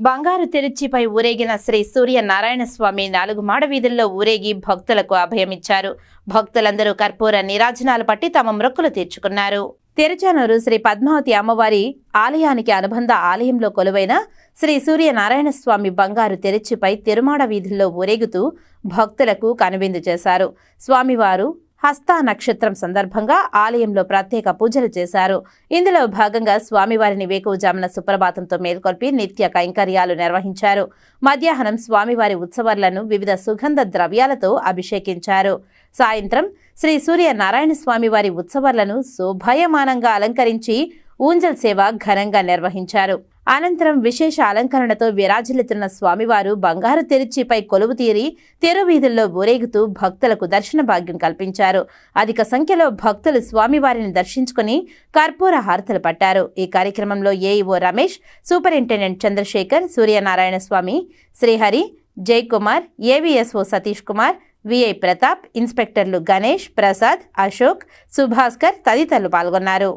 బంగారు తిరుచిపై ఊరేగిన శ్రీ సూర్యనారాయణ స్వామి నాలుగు మాడ వీధుల్లో ఊరేగి భక్తులకు అభయమిచ్చారు భక్తులందరూ కర్పూర నీరాజనాలు పట్టి తమ మొక్కులు తీర్చుకున్నారు. తిరుచానూరు శ్రీ పద్మావతి అమ్మవారి ఆలయానికి అనుబంధ ఆలయంలో కొలువైన శ్రీ సూర్యనారాయణ స్వామి బంగారు తెరచిపై తిరుమాడ వీధుల్లో ఊరేగుతూ భక్తులకు కనువిందు చేశారు. స్వామివారు హస్త నక్షత్రం సందర్భంగా ఆలయంలో ప్రత్యేక పూజలు చేశారు. ఇందులో భాగంగా స్వామివారిని వేకువజామున సుప్రభాతంతో మేల్కొల్పి నిత్య కైంకర్యాలు నిర్వహించారు. మధ్యాహ్నం స్వామివారి ఉత్సవాలను వివిధ సుగంధ ద్రవ్యాలతో అభిషేకించారు. సాయంత్రం శ్రీ సూర్య నారాయణ స్వామివారి ఉత్సవాలను శోభాయమానంగా అలంకరించి ఊంజల్ సేవ ఘనంగా నిర్వహించారు. అనంతరం విశేష అలంకరణతో విరాజిల్లుతున్న స్వామివారు బంగారు తెరిచిపై కొలువు తీరి వీధుల్లో ఊరేగుతూ భక్తులకు దర్శన భాగ్యం కల్పించారు. అధిక సంఖ్యలో భక్తులు స్వామివారిని దర్శించుకుని కర్పూర హారతలు పట్టారు. ఈ కార్యక్రమంలో AEO Ramesh superintendent Chandrasekhar Suryanarayana Swamy Srihari Jayakumar AVSO Satish Kumar VI Pratap ఇన్స్పెక్టర్లు Ganesh Prasad Ashok Subhaskar తదితరులు పాల్గొన్నారు.